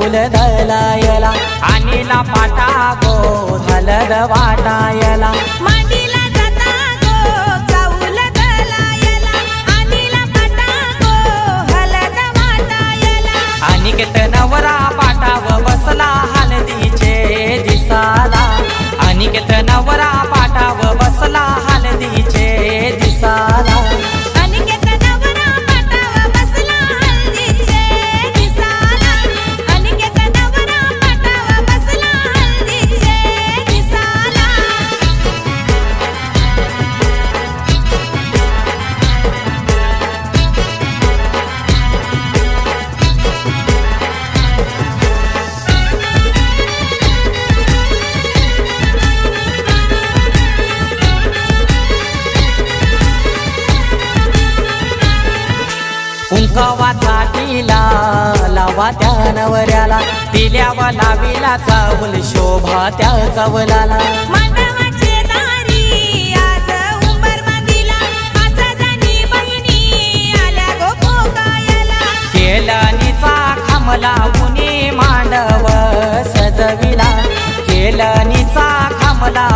चौल दलायला आणीला पाटा गो झालं वाटायला कुंकवाचा टिला लावा त्या नवऱ्याला. दिल्यावा लाविला चावल शोभा त्या चवलाला. केलनीचा खांबला उनी मांडव सजविला. केलनीचा खांबला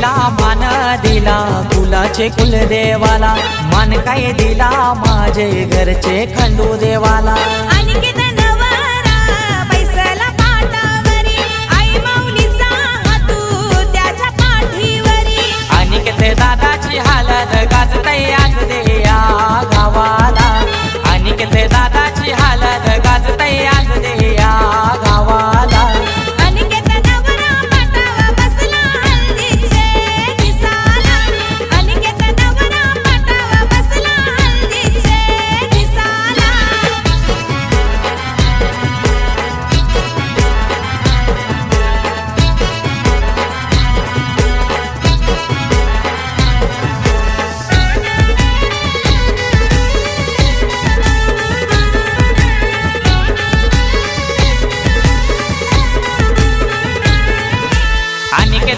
दिला मान दिला कुलाचे कुलदेवाला मान काय दिला माझे घरचे खंडू देवाला.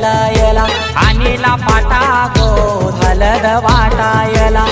वाटायला आणि ला पाटा गो हलद वाटायला.